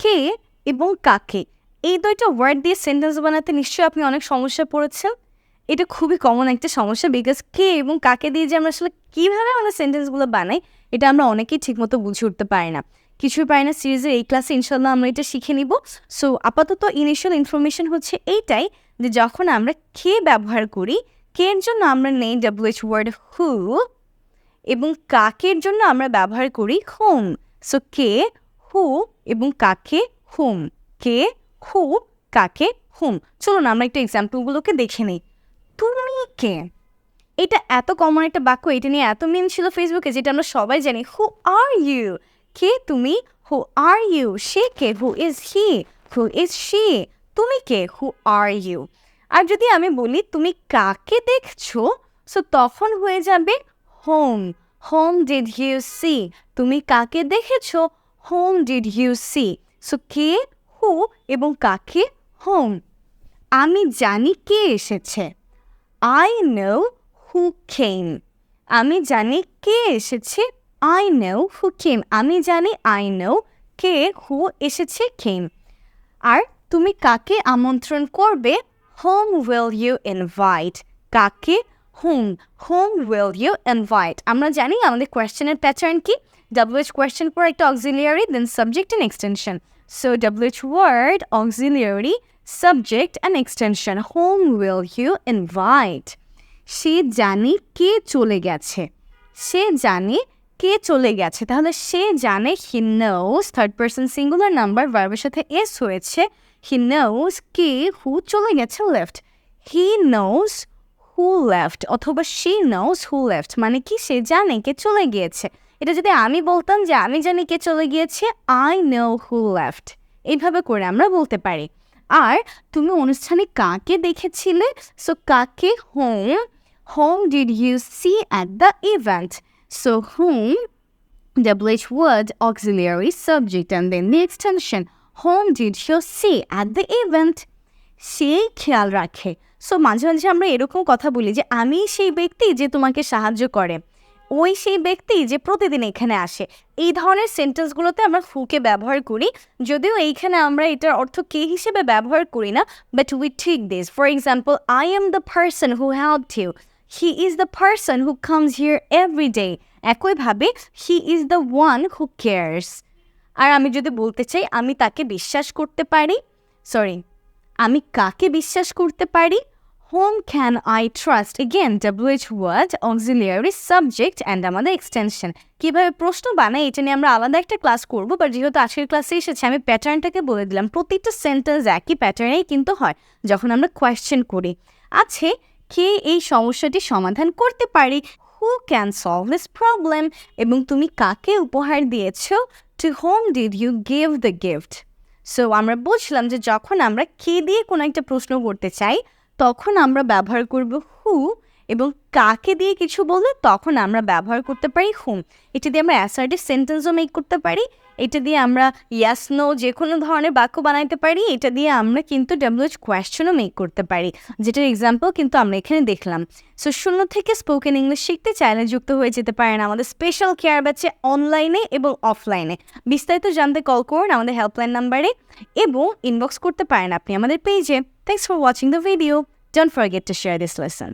কে এবং কাকে? এই দুইটা ওয়ার্ড দিয়ে সেন্টেন্স বানাতে নিশ্চয়ই আপনি অনেক সমস্যা পড়েছেন। এটা খুবই কমন একটা সমস্যা বিকজ কে এবং কাকে দিয়ে যে আমরা আসলে কীভাবে আমরা সেন্টেন্সগুলো বানাই, এটা আমরা অনেকেই ঠিকমতো বুঝে উঠতে পারি না। কিছুই পারি না সিরিজের এই ক্লাসে ইনশাল্লাহ আমরা এটা শিখে নিব। সো আপাতত ইনিশিয়াল ইনফরমেশন হচ্ছে এইটাই যে যখন আমরা কে ব্যবহার করি কের জন্য আমরা নেই ডাব্লিউএইচ ওয়ার্ড হু এবং কাকের জন্য আমরা ব্যবহার করি হোম সো কে হু এবং কাকে হুম, কে হু কাকে হোম। চলুন আমরা একটা এক্সাম্পলগুলোকে দেখে নিই। তুমি কে? এটা এত কমন একটা বাক্য, এটা নিয়ে এত মিম ছিল ফেসবুকে যেটা আমরা সবাই জানি। হু আর ইউ কে তুমি? হু আর ইউ সে কে? Who is he who is she তুমি কে? হু আর ইউ আর যদি আমি বলি, তুমি কাকে দেখছ? সো তখন হয়ে যাবে whom whom did you see তুমি কাকে দেখেছ? Whom did you see so K who এবং কাকে? হোম আমি জানি কে এসেছে। আই নো হু কেম আমি জানি কে এসেছে। আই নো হু কেম আমি জানি আই নো কে হু এসেছে খেম আর তুমি কাকে আমন্ত্রণ করবে? হোম উইল ইউ ইনভাইট কাকে whom whom will you invite আমরা জানি আমাদের কোয়েশ্চেনের প্যাটার্ন কি? ডাব্লিউএইচ কোয়েশ্চেন পর একটা auxiliary then subject and extension so WH word auxiliary subject and extension whom will you invite সে জানে কে চলে গেছে। সে জানে কে চলে গেছে। তাহলে সে জানে he knows third person singular number ভার্বের সাথে এস হয়েছে। হি নোস কে হু চলে গেছে left he knows who left অথবা শি নোস হু লেফট মানে কি? সে জানে কে চলে গিয়েছে। এটা যদি আমি বলতাম যে আমি জানি কে চলে গিয়েছে আই নো হু লেফট এইভাবে করে আমরা বলতে পারি। আর তুমি অনুষ্ঠানে কাকে দেখেছিলে? সো কাকে whom whom did you see at the event so whom WH word auxiliary subject and then the extension whom did you see at the event? সেই খেয়াল রাখে। সো মাঝে মাঝে আমরা এরকম কথা বলি যে, আমি সেই ব্যক্তি যে তোমাকে সাহায্য করে। ওই সেই ব্যক্তি যে প্রতিদিন এখানে আসে। এই ধরনের সেন্টেন্সগুলোতে আমরা হুকে ব্যবহার করি। যদিও এইখানে আমরা এটার অর্থ কে হিসেবে ব্যবহার করি না বাট উই ঠিক this for example I am the person who help you he is the person who comes here every day একইভাবে he is the one who cares আর আমি যদি বলতে চাই, আমি তাকে বিশ্বাস করতে পারি। সরি আমি কাকে বিশ্বাস করতে পারি? Whom can I trust again WH word auxiliary subject and আমাদের এক্সটেনশন কীভাবে প্রশ্ন বানাই এটা নিয়ে আমরা আলাদা একটা ক্লাস করব বাট যেহেতু আজকের ক্লাসে এসেছে, আমি প্যাটার্নটাকে বলে দিলাম। প্রত্যেকটা সেন্টেন্স একই প্যাটার্নেই কিন্তু হয়, যখন আমরা কোয়েশ্চেন করি। আছে কে এই সমস্যাটি সমাধান করতে পারি? Who can solve this problem এবং তুমি কাকে উপহার দিয়েছ? To whom did you give the gift so আমরা বুঝলাম যে যখন আমরা কে দিয়ে কোনো একটা প্রশ্ন করতে চাই, তখন আমরা ব্যবহার করব হু এবং কাকে দিয়ে কিছু বললে তখন আমরা ব্যবহার করতে পারি হুম এটা দিয়ে আমরা অ্যাসার্টিভ সেন্টেন্সও মেক করতে পারি, এটা দিয়ে আমরা ইয়াস নো যে কোনো ধরনের বাক্য বানাইতে পারি, এটা দিয়ে আমরা কিন্তু ডাব্লিউএইচ কোয়েশ্চেনও মেক করতে পারি। যেটার এক্সাম্পল কিন্তু আমরা এখানে দেখলাম। সো শূন্য থেকে স্পোকেন ইংলিশ শিখতে চাইলে যুক্ত হয়ে যেতে পারেন আমাদের স্পেশাল কেয়ার ব্যাচে অনলাইনে এবং অফলাইনে বিস্তারিত জানতে কল করুন আমাদের হেল্পলাইন নাম্বারে এবং ইনবক্স করতে পারেন আপনি আমাদের পেজে thanks for watching the video don't forget to share this lesson